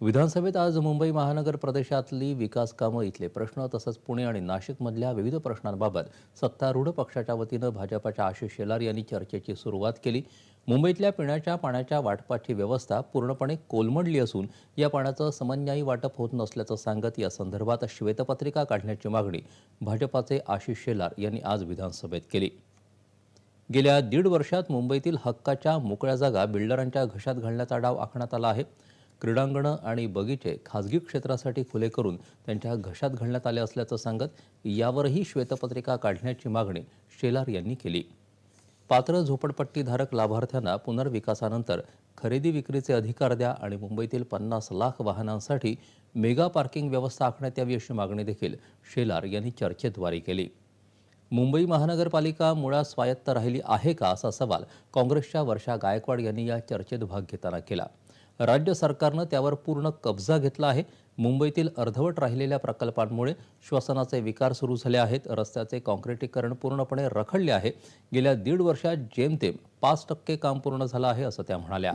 विधानसभेत आज मुंबई महानगर प्रदेशातली विकास कामं इथले प्रश्न तसंच पुणे आणि नाशिकमधल्या विविध प्रश्नांबाबत सत्तारूढ पक्षाच्या वतीनं भाजपाच्या आशिष शेलार यांनी चर्चेची सुरुवात केली. मुंबईतल्या पिण्याच्या पाण्याच्या वाटपाची व्यवस्था पूर्णपणे कोलमडली असून या पाण्याचं समन्यायी वाटप होत नसल्याचं सांगत या संदर्भात श्वेतपत्रिका काढण्याची मागणी भाजपाचे आशिष शेलार यांनी आज विधानसभेत केली. गेल्या दीड वर्षात मुंबईतील हक्काच्या मोकळ्या जागा बिल्डरांच्या घशात घालण्याचा डाव आखण्यात आला आहे. क्रीडांगणं आणि बगीचे खाजगी क्षेत्रासाठी खुले करून त्यांच्या घशात घालण्यात आले असल्याचं सांगत यावरही श्वेतपत्रिका काढण्याची मागणी शेलार यांनी केली. पात्र झोपडपट्टीधारक लाभार्थ्यांना पुनर्विकासानंतर खरेदी विक्रीचे अधिकार द्या आणि मुंबईतील पन्नास लाख वाहनांसाठी मेगा पार्किंग व्यवस्था आखण्यात यावी अशी मागणी देखील शेलार यांनी चर्चेद्वारे केली. मुंबई महानगरपालिका मुळात स्वायत्त राहिली आहे का असा सवाल काँग्रेसच्या वर्षा गायकवाड यांनी या चर्चेत भाग घेताना केला. राज्य सरकारनं त्यावर पूर्ण कब्जा घेतला आहे. मुंबईतील अर्धवट राहिलेल्या प्रकल्पांमुळे श्वसनाचे विकार सुरू झाले आहेत. रस्त्याचे काँक्रिटीकरण पूर्णपणे रखडले आहे. गेल्या दीड वर्षात जेमतेम पाच टक्के काम पूर्ण झालं आहे असं त्या म्हणाल्या.